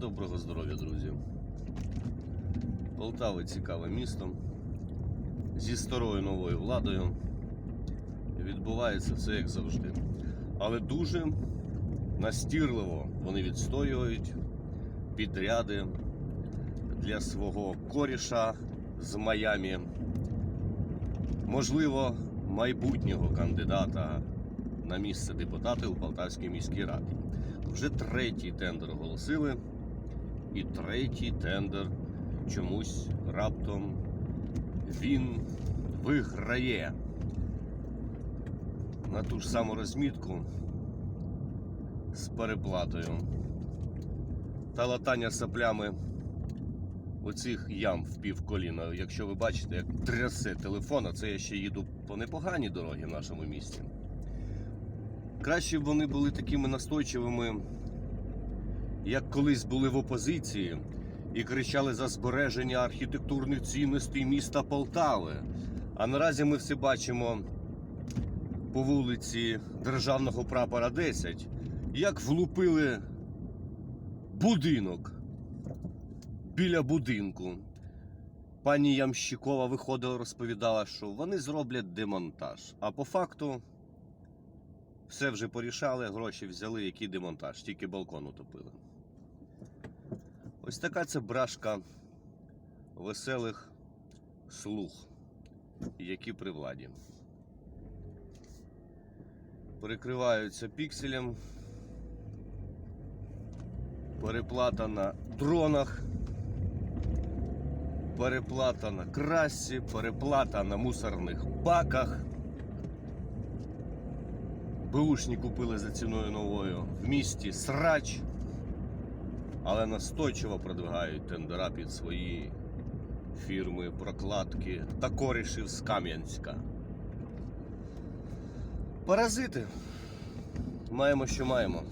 Доброго здоров'я, друзі. Полтава цікаве місто. Зі старою новою владою. Відбувається все як завжди. Але дуже настірливо вони відстоюють підряди для свого коріша з Майамі. Можливо, майбутнього кандидата на місце депутата у Полтавській міській раді. Вже третій тендер оголосили, і третій тендер чомусь раптом він виграє на ту ж саму розмітку з переплатою та латання саплями оцих ям в півколіна. Якщо ви бачите, як трясе телефон, а це я ще їду по непоганій дорогі в нашому місті. Краще б вони були такими настойчивими, як колись були в опозиції і кричали за збереження архітектурних цінностей міста Полтави. А наразі ми все бачимо по вулиці Державного прапора 10, як влупили будинок біля будинку. Пані Ямщикова виходила, розповідала, що вони зроблять демонтаж. А по факту все вже порішали, гроші взяли, який демонтаж, тільки балкон утопили. Ось така це брашка веселих слух, які при владі. Перекриваються пікселем. Переплата на дронах. Переплата на красі, переплата на мусорних баках. Бушні купили за ціною новою в місті срач, але настойчиво продвигають тендера під свої фірми, прокладки та корішів з Кам'янська. Паразити. Маємо, що маємо.